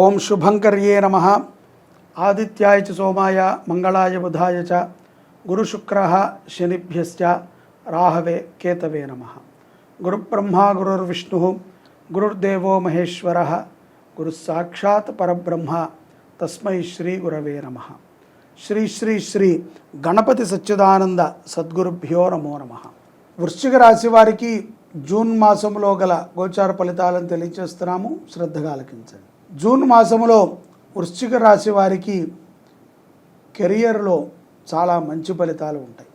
ఓం శుభంకర్యే నమ. ఆదిత్యాయ చ సోమాయ మంగళాయ బుధాయ చ గురుశుక్ర శనిభ్యశ్చ రాహవే కేతవే నమ. గురుబ్రహ్మ గురుర్విష్ణు గురుర్దేవో మహేశ్వర గురుసాక్షాత్ పరబ్రహ్మ తస్మై శ్రీ గురవే నమ. శ్రీ శ్రీ శ్రీ గణపతి సచ్చిదానంద సద్గురుభ్యో నమో నమ. వృశ్చిక రాశి వారికి జూన్ మాసంలో గల గోచార ఫలితాలను తెలియజేస్తున్నాము. శ్రద్ధగా ఆలకించండి. జూన్ మాసంలో వృశ్చిక రాశి వారికి కెరియర్లో చాలా మంచి ఫలితాలు ఉంటాయి.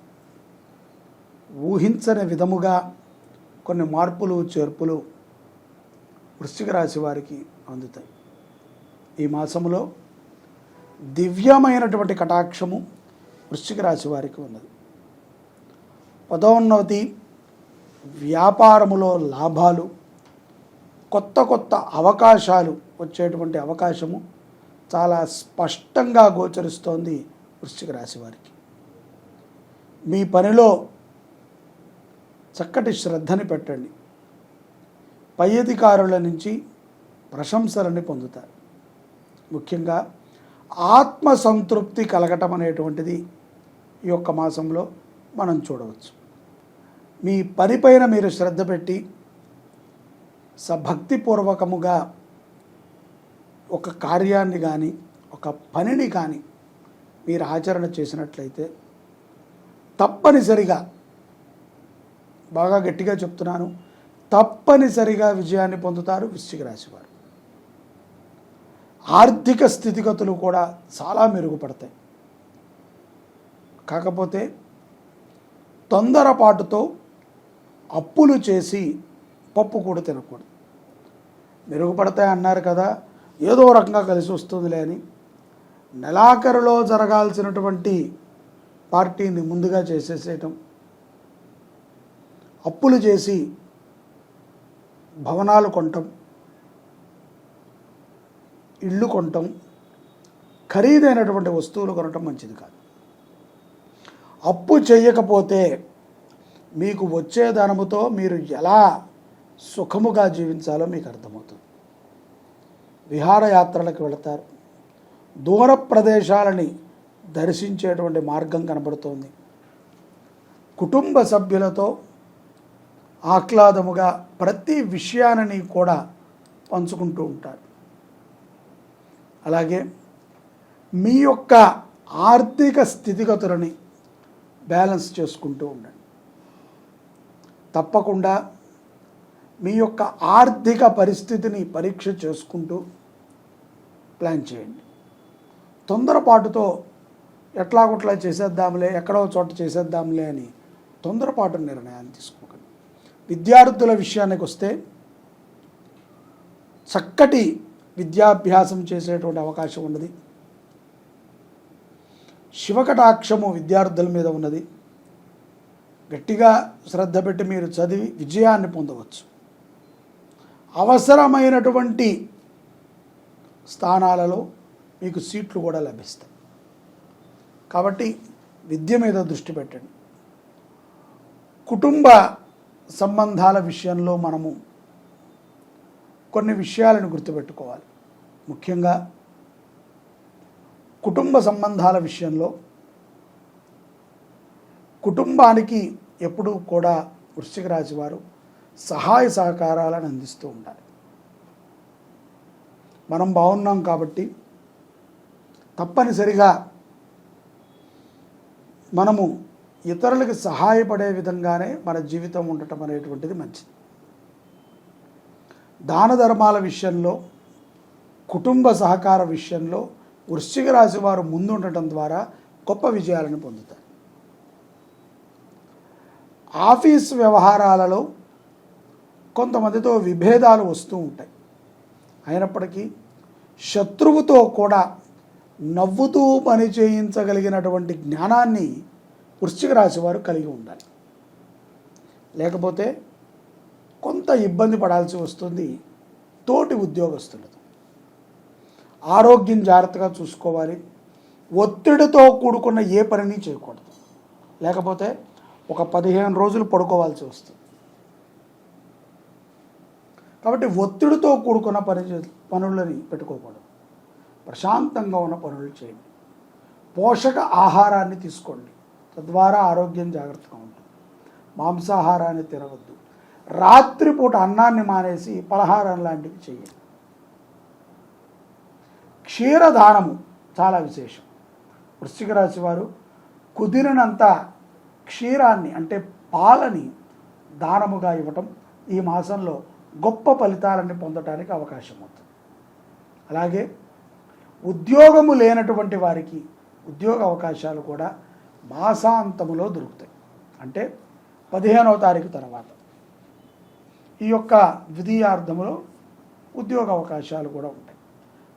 ఊహించని విధముగా కొన్ని మార్పులు చేర్పులు వృశ్చిక రాశి వారికి అందుతాయి. ఈ మాసంలో దివ్యమైనటువంటి కటాక్షము వృశ్చిక రాశి వారికి ఉన్నది. పదోన్నతి వ్యాపారములో లాభాలు కొత్త కొత్త అవకాశాలు వచ్చేటువంటి అవకాశము చాలా స్పష్టంగా గోచరిస్తోంది వృశ్చిక రాశి వారికి. మీ పనిలో చక్కటి శ్రద్ధని పెట్టండి. పై అధికారుల నుంచి ప్రశంసలని పొందుతారు. ముఖ్యంగా ఆత్మ సంతృప్తి కలగటం అనేటువంటిది ఈ యొక్క మాసంలో మనం చూడవచ్చు. మీ పనిపైన మీరు శ్రద్ధ పెట్టి సభక్తిపూర్వకముగా ఒక కార్యాన్ని కానీ ఒక పనిని కానీ మీరు ఆచరణ చేసినట్లయితే తప్పనిసరిగా బాగా గట్టిగా చెప్తున్నాను తప్పనిసరిగా విజయాన్ని పొందుతారు వృశ్చిక రాశివారు ఆర్థిక స్థితిగతులు కూడా చాలా మెరుగుపడతాయి. కాకపోతే తొందరపాటుతో అప్పులు చేసి పప్పు కూడా తినకూడదు. మెరుగుపడతాయి అన్నారు కదా ఏదో రకంగా కలిసి వస్తుందిలే అని. నెలాఖరులో జరగాల్సినటువంటి పార్టీని ముందుగా చేసేసేయటం అప్పులు చేసి భవనాలు కొనటం ఇళ్ళు కొనటం ఖరీదైనటువంటి వస్తువులు కొనటం మంచిది కాదు. అప్పు చేయకపోతే మీకు వచ్చే ధనముతో మీరు ఎలా సుఖముగా జీవించాలో మీకు అర్థమవుతుంది. విహారయాత్రలకు వెళతారు. దూర ప్రదేశాలని దర్శించేటువంటి మార్గం కనబడుతోంది. కుటుంబ సభ్యులతో ఆహ్లాదముగా ప్రతి విషయాన్ని కూడా పంచుకుంటూ ఉంటారు. అలాగే మీ యొక్క ఆర్థిక స్థితిగతులని బ్యాలెన్స్ చేసుకుంటూ ఉండండి. తప్పకుండా మీ యొక్క ఆర్థిక పరిస్థితిని పరీక్ష చేసుకుంటూ ప్లాన్ చేయండి. తొందరపాటుతో ఎట్లాగొట్లా చేసేద్దాంలే ఎక్కడో చోట చేసేద్దాంలే అని తొందరపాటు నిర్ణయాన్ని తీసుకోకండి. విద్యార్థుల విషయానికి వస్తే చక్కటి విద్యాభ్యాసం చేసేటువంటి అవకాశం ఉన్నది. శివకటాక్షము విద్యార్థుల మీద ఉన్నది. గట్టిగా శ్రద్ధ పెట్టి మీరు చదివి విజయాన్ని పొందవచ్చు. అవసరమైనటువంటి స్థానాలలో మీకు సీట్లు కూడా లభిస్తాయి. కాబట్టి విద్య మీద దృష్టి పెట్టండి. కుటుంబ సంబంధాల విషయంలో మనము కొన్ని విషయాలను గుర్తుపెట్టుకోవాలి. ముఖ్యంగా కుటుంబ సంబంధాల విషయంలో కుటుంబానికి ఎప్పుడూ కూడా వృశ్చిక రాశి వారు సహాయ సహకారాలను అందిస్తూ ఉండాలి. మనం బాగున్నాం కాబట్టి తప్పనిసరిగా మనము ఇతరులకు సహాయపడే విధంగానే మన జీవితం ఉండటం అనేటువంటిది మంచిది. దాన ధర్మాల విషయంలో కుటుంబ సహకార విషయంలో వృశ్చిక రాశి వారు ముందుండటం ద్వారా గొప్ప విజయాలను పొందుతారు. ఆఫీస్ వ్యవహారాలలో కొంతమందితో విభేదాలు వస్తూ ఉంటాయి. అయినప్పటికీ శత్రువుతో కూడా నవ్వుతూ పని చేయించగలిగినటువంటి జ్ఞానాన్ని వృశ్చిక రాశి వారు కలిగి ఉండాలి. లేకపోతే కొంత ఇబ్బంది పడాల్సి వస్తుంది తోటి ఉద్యోగస్తులతో. ఆరోగ్యం జాగ్రత్తగా చూసుకోవాలి. ఒత్తిడితో కూడుకున్న ఏ పనిని చేయకూడదు. లేకపోతే ఒక పదిహేను రోజులు పడుకోవాల్సి వస్తుంది. కాబట్టి ఒత్తిడితో కూడుకున్న పని పనులని పెట్టుకోకూడదు. ప్రశాంతంగా ఉన్న పనులు చేయండి. పోషక ఆహారాన్ని తీసుకోండి. తద్వారా ఆరోగ్యం జాగ్రత్తగా ఉంటుంది. మాంసాహారాన్ని తినవద్దు. రాత్రిపూట అన్నాన్ని మానేసి పలహారం లాంటివి చేయండి. క్షీరదానము చాలా విశేషం. వృశ్చిక రాశి వారు కుదిరినంత క్షీరాన్ని అంటే పాలని దానముగా ఇవ్వటం ఈ మాసంలో గొప్ప ఫలితాలని పొందటానికి అవకాశం అవుతుంది అలాగే ఉద్యోగము లేనటువంటి వారికి ఉద్యోగ అవకాశాలు కూడా మాసాంతములో దొరుకుతాయి. అంటే పదిహేనవ తారీఖు తర్వాత. ఈ యొక్క ద్వితీయార్థములో ఉద్యోగ అవకాశాలు కూడా ఉంటాయి.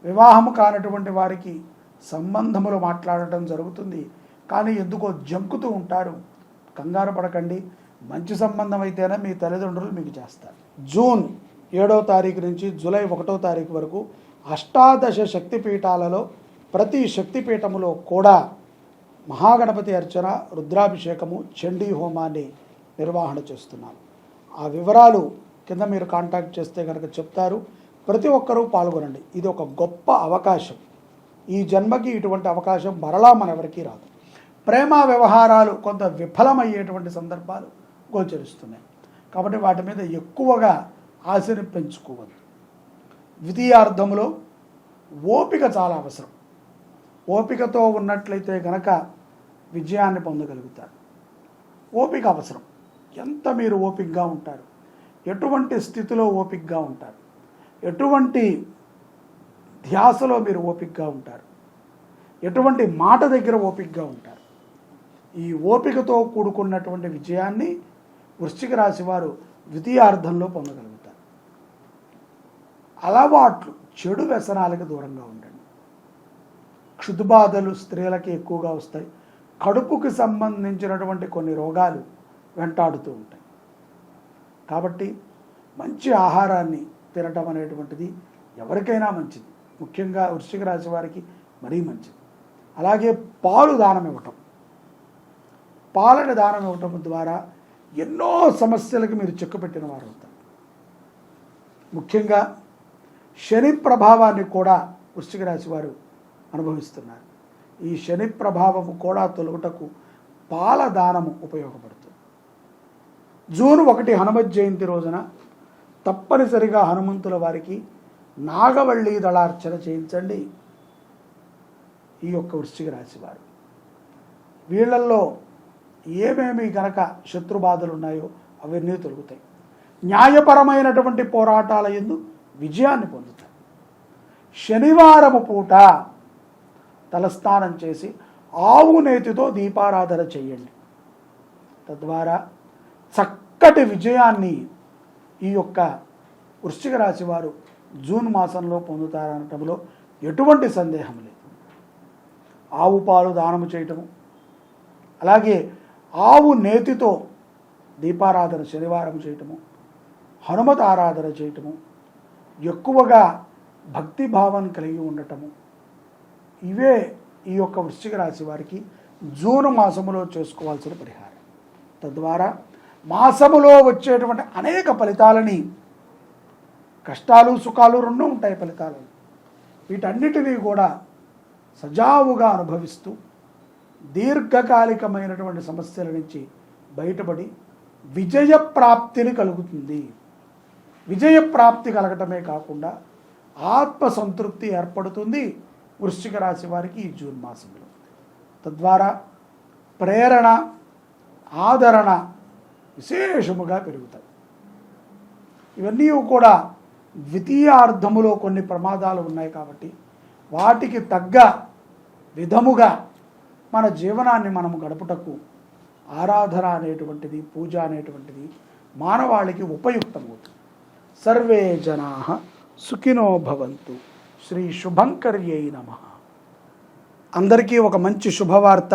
వివాహము కానటువంటి వారికి సంబంధములు మాట్లాడటం జరుగుతుంది. కానీ ఎందుకో జంకుతూ ఉంటారు. కంగారు పడకండి. మంచి సంబంధం అయితేనే మీ తల్లిదండ్రులు మీకు చేస్తారు. జూన్ ఏడవ తారీఖు నుంచి జూలై ఒకటో తారీఖు వరకు అష్టాదశ శక్తిపీఠాలలో ప్రతి శక్తిపీఠములో కూడా మహాగణపతి అర్చన రుద్రాభిషేకము చండీ హోమాన్ని నిర్వహణ చేస్తున్నాను ఆ వివరాలు కింద మీరు కాంటాక్ట్ చేస్తే కనుక చెప్తారు. ప్రతి ఒక్కరూ పాల్గొనండి. ఇది ఒక గొప్ప అవకాశం. ఈ జన్మకి ఇటువంటి అవకాశం మరలా మనెవరికీ రాదు. ప్రేమ వ్యవహారాలు కొంత విఫలమయ్యేటువంటి సందర్భాలు గోచరిస్తున్నాయి. కాబట్టి వాటి మీద ఎక్కువగా ఆశని పెంచుకోవద్దు. ద్వితీయార్థంలో ఓపిక చాలా అవసరం. ఓపికతో ఉన్నట్లయితే గనక విజయాన్ని పొందగలుగుతారు. ఓపిక అవసరం. ఎంత మీరు ఓపికగా ఉంటారు ఎటువంటి స్థితిలో ఓపికగా ఉంటారు ఎటువంటి ధ్యాసలో మీరు ఓపికగా ఉంటారు ఎటువంటి మాట దగ్గర ఓపికగా ఉంటారు ఈ ఓపికతో కూడుకున్నటువంటి విజయాన్ని వృశ్చిక రాశి వారు ద్వితీయార్థంలో పొందగలుగుతారు. అలవాట్లు చెడు వ్యసనాలకు దూరంగా ఉండండి. క్షుద్బాధలు స్త్రీలకి ఎక్కువగా వస్తాయి. కడుపుకి సంబంధించినటువంటి కొన్ని రోగాలు వెంటాడుతూ ఉంటాయి. కాబట్టి మంచి ఆహారాన్ని తినటం అనేటువంటిది ఎవరికైనా మంచిది. ముఖ్యంగా వృశ్చిక రాశి వారికి మరీ మంచిది. అలాగే పాలు దానం ఇవ్వటం. పాలని దానం ఇవ్వటం ద్వారా ఎన్నో సమస్యలకు మీరు చిక్కుపెట్టిన వారు అవుతారు. ముఖ్యంగా శని ప్రభావాన్ని కూడా వృశ్చిక రాశి వారు అనుభవిస్తున్నారు. ఈ శని ప్రభావము కూడా తొలగుటకు పాల దానము ఉపయోగపడుతుంది. జూన్ ఒకటి హనుమత్ జయంతి రోజున తప్పనిసరిగా హనుమంతుల వారికి నాగవల్లి దళార్చన చేయించండి. ఈ యొక్క వృశ్చిక రాశి వారు. వీళ్ళల్లో ఏమేమి గనక శత్రుబాధలు ఉన్నాయో అవన్నీ తొలుగుతాయి. న్యాయపరమైనటువంటి పోరాటాల ఎందు విజయాన్ని పొందుతాయి. శనివారము పూట తలస్నానం చేసి ఆవు నేతితో దీపారాధన చేయండి. తద్వారా చక్కటి విజయాన్ని ఈ యొక్క వృశ్చిక రాశి వారు జూన్ మాసంలో పొందుతారనటంలో ఎటువంటి సందేహం లేదు. ఆవు పాలు దానము చేయటము అలాగే ఆవు నేతితో దీపారాధన శనివారం చేయటము హనుమత ఆరాధన చేయటము ఎక్కువగా భక్తి భావం కలిగి ఉండటము. ఇవే ఈ యొక్క వృశ్చిక రాశి వారికి జూన్ మాసములో చేసుకోవాల్సిన పరిహారం. తద్వారా మాసములో వచ్చేటువంటి అనేక ఫలితాలని కష్టాలు సుఖాలు రెండు ఉంటాయి ఫలితాలు. వీటన్నిటినీ కూడా సజావుగా అనుభవిస్తూ దీర్ఘకాలికమైనటువంటి సమస్యల నుంచి బయటపడి విజయ ప్రాప్తిని కలుగుతుంది. విజయ ప్రాప్తి కలగటమే కాకుండా ఆత్మ సంతృప్తి ఏర్పడుతుంది వృశ్చిక రాశి వారికి ఈ జూన్ మాసంలో. తద్వారా ప్రేరణ ఆదరణ విశేషముగా పెరుగుతాయి. ఇవన్నీ కూడా ద్వితీయార్థములో కొన్ని ప్రమాదాలు ఉన్నాయి కాబట్టి వాటికి తగ్గ విధముగా మన జీవనాన్ని మనం గడుపుటకు ఆరాధన అనేటువంటిది పూజ అనేటువంటిది మానవాళికి ఉపయుక్తమవుతుంది. సర్వే జనా సుఖినో భవంతు. శ్రీ శుభంకర్యై నమ. అందరికీ ఒక మంచి శుభవార్త.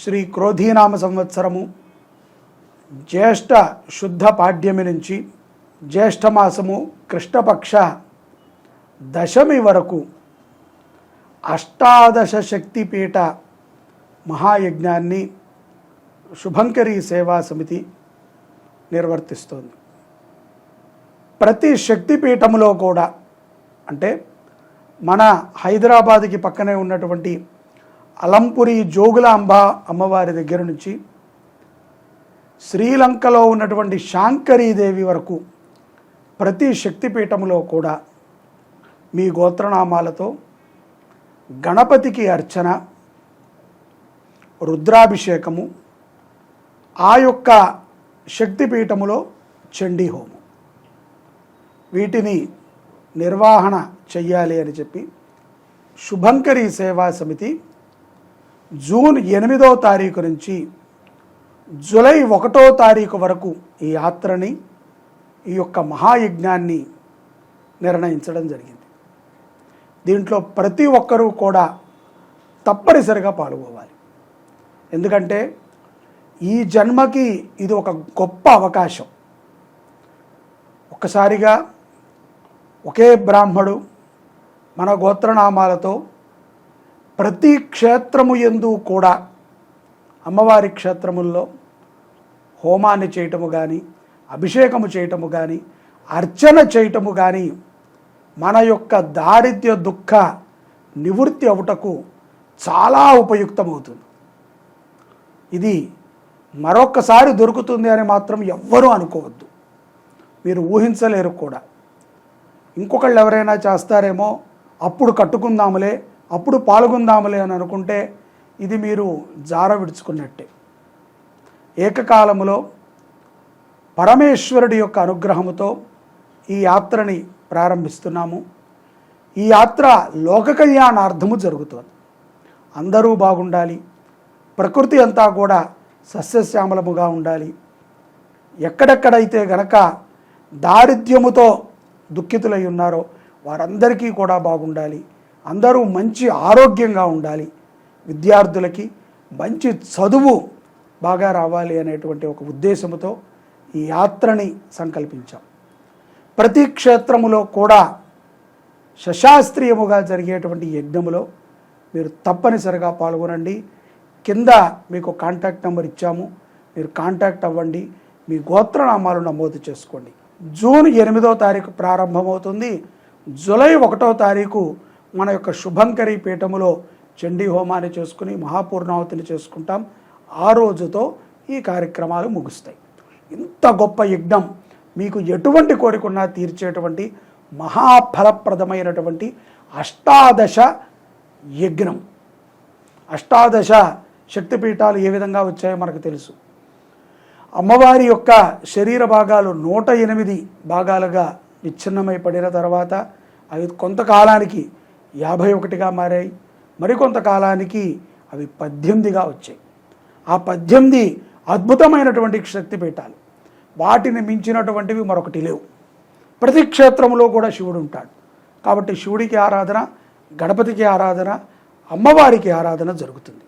శ్రీ క్రోధీనామ సంవత్సరము జ్యేష్ఠ శుద్ధ పాడ్యమి నుంచి జ్యేష్ఠమాసము కృష్ణపక్ష దశమి వరకు అష్టాదశ శక్తిపీఠ మహాయజ్ఞాన్ని శుభంకరి సేవా సమితి నిర్వర్తిస్తోంది. ప్రతి శక్తిపీఠములో కూడా అంటే మన హైదరాబాద్కి పక్కనే ఉన్నటువంటి అలంపురి జోగులాంబ అమ్మవారి దగ్గర నుంచి శ్రీలంకలో ఉన్నటువంటి శాంకరీదేవి వరకు ప్రతి శక్తిపీఠములో కూడా మీ గోత్రనామాలతో గణపతికి అర్చన రుద్రాభిషేకము ఆ యొక్క శక్తిపీఠములో చండీ హోమం. వీటిని నిర్వహణ చెయ్యాలి అని చెప్పి శుభంకరి సేవా సమితి జూన్ ఎనిమిదో తారీఖు నుంచి జూలై ఒకటో తారీఖు వరకు ఈ యాత్రని ఈ యొక్క మహాయజ్ఞాన్ని నిర్ణయించడం జరిగింది. దీంట్లో ప్రతి ఒక్కరూ కూడా తప్పనిసరిగా పాల్గొవాలి. ఎందుకంటే ఈ జన్మకి ఇది ఒక గొప్ప అవకాశం. ఒక్కసారిగా ఒకే బ్రాహ్మడు మన గోత్రనామాలతో ప్రతి క్షేత్రము ఎందు కూడా అమ్మవారి క్షేత్రముల్లో హోమాన్ని చేయటము కానీ అభిషేకము చేయటము కానీ అర్చన చేయటము కానీ మన యొక్క దారిద్ర్య దుఃఖ నివృత్తి అవుటకు చాలా ఉపయుక్తమవుతుంది. ఇది మరొక్కసారి దొరుకుతుంది అని మాత్రం ఎవ్వరూ అనుకోవద్దు. మీరు ఊహించలేరు కూడా. ఇంకొకళ్ళు ఎవరైనా చేస్తారేమో అప్పుడు కట్టుకుందాములే అప్పుడు పాల్గొందాములే అని అనుకుంటే ఇది మీరు జార విడుచుకున్నట్టే. ఏకకాలంలో పరమేశ్వరుడి యొక్క అనుగ్రహముతో ఈ యాత్రని ప్రారంభిస్తున్నాము. ఈ యాత్ర లోక కళ్యాణార్థము జరుగుతుంది. అందరూ బాగుండాలి. ప్రకృతి అంతా కూడా సస్యశ్యామలముగా ఉండాలి. ఎక్కడెక్కడైతే గనక దారిద్ర్యముతో దుఃఖితులై ఉన్నారో వారందరికీ కూడా బాగుండాలి. అందరూ మంచి ఆరోగ్యంగా ఉండాలి. విద్యార్థులకి మంచి చదువు బాగా రావాలి అనేటువంటి ఒక ఉద్దేశముతో ఈ యాత్రని సంకల్పించాం. ప్రతి క్షేత్రములో కూడా శశాస్త్రీయముగా జరిగేటువంటి యజ్ఞములో మీరు తప్పనిసరిగా పాల్గొనండి. కింద మీకు కాంటాక్ట్ నెంబర్ ఇచ్చాము. మీరు కాంటాక్ట్ అవ్వండి. మీ గోత్రనామాలు నమోదు చేసుకోండి. జూన్ ఎనిమిదో తారీఖు ప్రారంభమవుతుంది. జూలై ఒకటో తారీఖు మన యొక్క శుభంకరి పీఠములో చండీ హోమాన్ని చేసుకుని మహాపూర్ణావతిని చేసుకుంటాం. ఆ రోజుతో ఈ కార్యక్రమాలు ముగుస్తాయి. ఇంత గొప్ప యజ్ఞం మీకు ఎటువంటి కోరికన్నా తీర్చేటువంటి మహాఫలప్రదమైనటువంటి అష్టాదశ యజ్ఞం. అష్టాదశ శక్తిపీఠాలు ఏ విధంగా వచ్చాయో మనకు తెలుసు. అమ్మవారి యొక్క శరీర భాగాలు నూట ఎనిమిది భాగాలుగా విచ్ఛిన్నమై పడిన తర్వాత అవి కొంతకాలానికి యాభై ఒకటిగా మారాయి. మరికొంతకాలానికి అవి పద్దెనిమిదిగా వచ్చాయి. ఆ పద్దెనిమిది అద్భుతమైనటువంటి శక్తిపీఠాలు. వాటిని మించినటువంటివి మరొకటి లేవు. ప్రతి క్షేత్రంలో కూడా శివుడు ఉంటాడు. కాబట్టి శివుడికి ఆరాధన గణపతికి ఆరాధన అమ్మవారికి ఆరాధన జరుగుతుంది.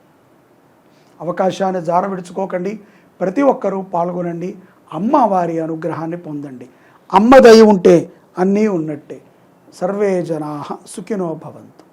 అవకాశాన్ని జార విడుచుకోకండి ప్రతి ఒక్కరూ పాల్గొనండి. అమ్మవారి అనుగ్రహాన్ని పొందండి. అమ్మ దయ ఉంటే అన్నీ ఉన్నట్టే. సర్వే జనా సుఖినో భవంతు.